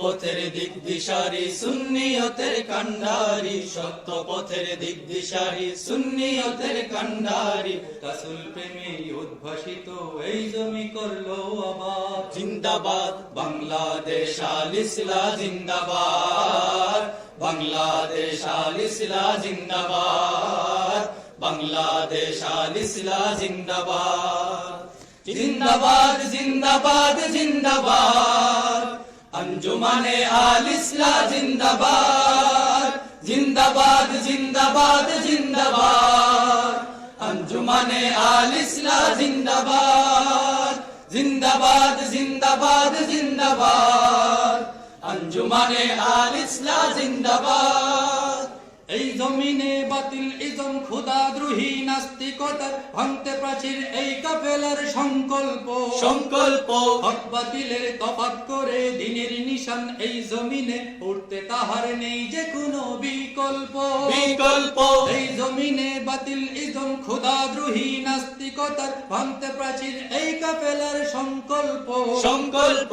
পথের দিক দিশারি সুন্নিয়তের সত্য পথের দিক দিশারি উদ্ভাসিত, এই জমি করল জিন্দাবাদ, বাংলাদেশ আল জিন্দাবাদ। বাংলাদেশ আল জিন্দাবাদ। বাংলাদেশ আল জিন্দাবাদ। জিন্দাবাদ জিন্দাবাদ জিন্দাবাদ। अंजुमने आल इस्ला जिंदाबाद जिंदाबाद जिंदाबाद जिंदाबाद अंजुमने आल इस्ला जिंदाबाद जिंदाबाद जिंदाबाद जिंदाबाद अंजुमने आल इस्ला जिंदाबाद এই জমিনে বাতিল ইজম ক্ষুদাদ্রোহী নাস্তিকতার ভাঙতে প্রাচীর এই কাফেলার সংকল্প। সংকল্প। হক বাতিলের তফাত করে দিনের নিশান এই জমিনে উঠতে তাহার নেই যে কোনো বিকল্প। বিকল্প। এই জমিনে বাতিল ইজম ক্ষুদাদ্রোহী নাস্তিকতার ভাঙতে প্রাচীন এই কাফেলার সংকল্প। সংকল্প।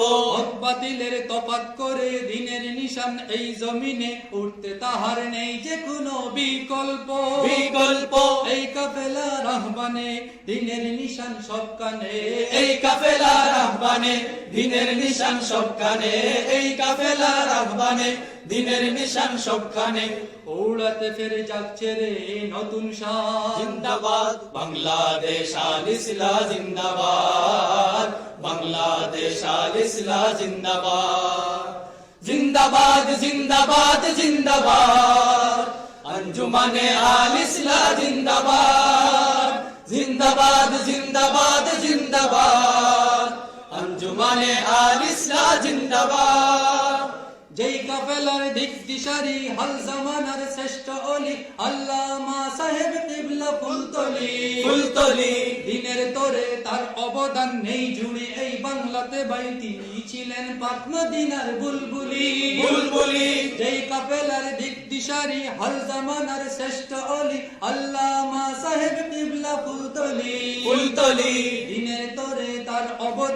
বাতিলের তফাত করে দিনের নিশান এই জমিনে উঠতে তাহার নেই যে কোনো বিকল্প। বিকল্প। এই কাফেলার আহ্বানে দিনের নিশান সব কানে। এই কাফেলা আহ্বানে দিনের নিশান সব কানে এই কাফেলার আহ্বানে দিনের নিশান সব কানে ওড়াতে ফেরে যাচ্ছে রে নতুন শাহ জিন্দাবাদ বাংলাদেশ আল জিন্দাবাদ। বাংলাদেশ আল জিন্দাবাদ। জিন্দাবাদ জিন্দাবাদ জিন্দাবাদ। আঞ্জুমানে আল জিন্দাবাদ। জিন্দাবাদ জিন্দাবাদ জিন্দাবাদ। মানে জিন্দাবাদ। যেই কাফেলার দিক দিশারি হাল জামানার শ্রেষ্ঠ অলি আল্লামা সাহেব ফুলতলি। ফুলতলি। দিনের তার অবদান নেই জুড়ে এই বাংলাতে ভাই তিনি ছিলেন বুলবুলি। বুলবুলি। যেই কাফেলার দিক দিশারি হাল জামানার শ্রেষ্ঠ অলি আল্লামা সাহেব তিবলা ফুলতলি। ফুলতলি।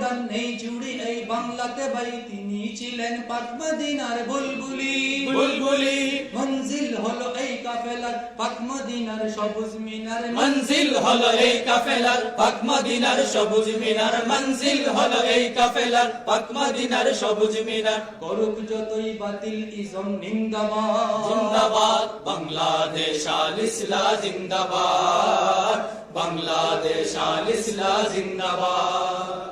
অবদান নেই জুড়ে এই বাংলাতে বাই তিনি ছিলেন পাক মদিনার বুলবুলি। বুলবুলি। মঞ্জিল হলো এই কাফেলার পাক মদিনার সবুজ মিনার মঞ্জিল। হলো এই কাফেলার পাক মদিনার সবুজ মিনার মঞ্জিল। হলো এই কাফেলার পাক মদিনার সবুজ মিনার। করুক যতই বাতিল ইজম নিন্দাবাদ জিন্দাবাদ। বাংলাদেশ আল ইসলা জিন্দাবাদ। বাংলাদেশ আল ইসলা জিন্দাবাদ।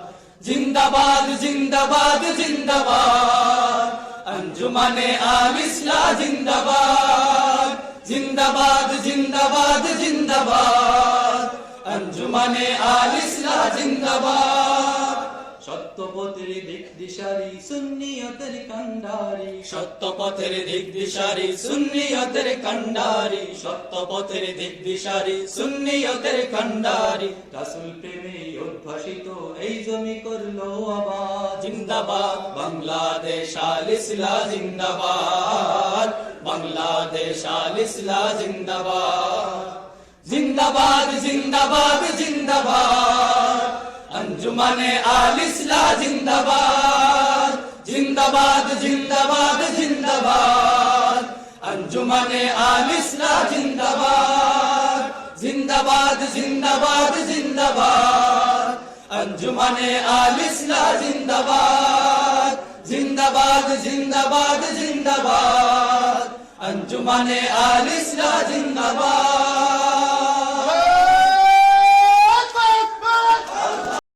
জিন্দাবাদ জিন্দাবাদ জিন্দাবাদ। অঞ্জুমানে আমিসলা জিন্দাবাদ। জিন্দাবাদ জিন্দাবাদ জিন্দাবাদ। অঞ্জুমানে আলিসলা জিন্দাবাদ। সত্যপথের দিক দিশারি সুন্নিয়তের কান্ডারি সত্যপথের দিক দিশারি সুন্নিয়তের কান্ডারি সত্যপথের দিক দিশারি সুন্নিয়তের কান্ডারি রাসূল প্রেমে উদ্ভাসিত এই জমি করল আবার জিন্দাবাদ বাংলাদেশ আল ইসলা জিন্দাবাদ। বাংলাদেশ আল ইসলা জিন্দাবাদ। জিন্দাবাদ জিন্দাবাদ জিন্দাবাদ। দুশ্মনে আলিসলা জিন্দাবাদ। জিন্দাবাদ জিন্দাবাদ জিন্দাবাদ। অঞ্জুমনে আলিসলা জিন্দাবাদ। জিন্দাবাদ জিন্দাবাদ জিন্দাবাদ। অঞ্জুমনে আলিসলা জিন্দাবাদ। জিন্দাবাদ জিন্দাবাদ জিন্দাবাদ। অঞ্জুমনে আলিসলা জিন্দাবাদ।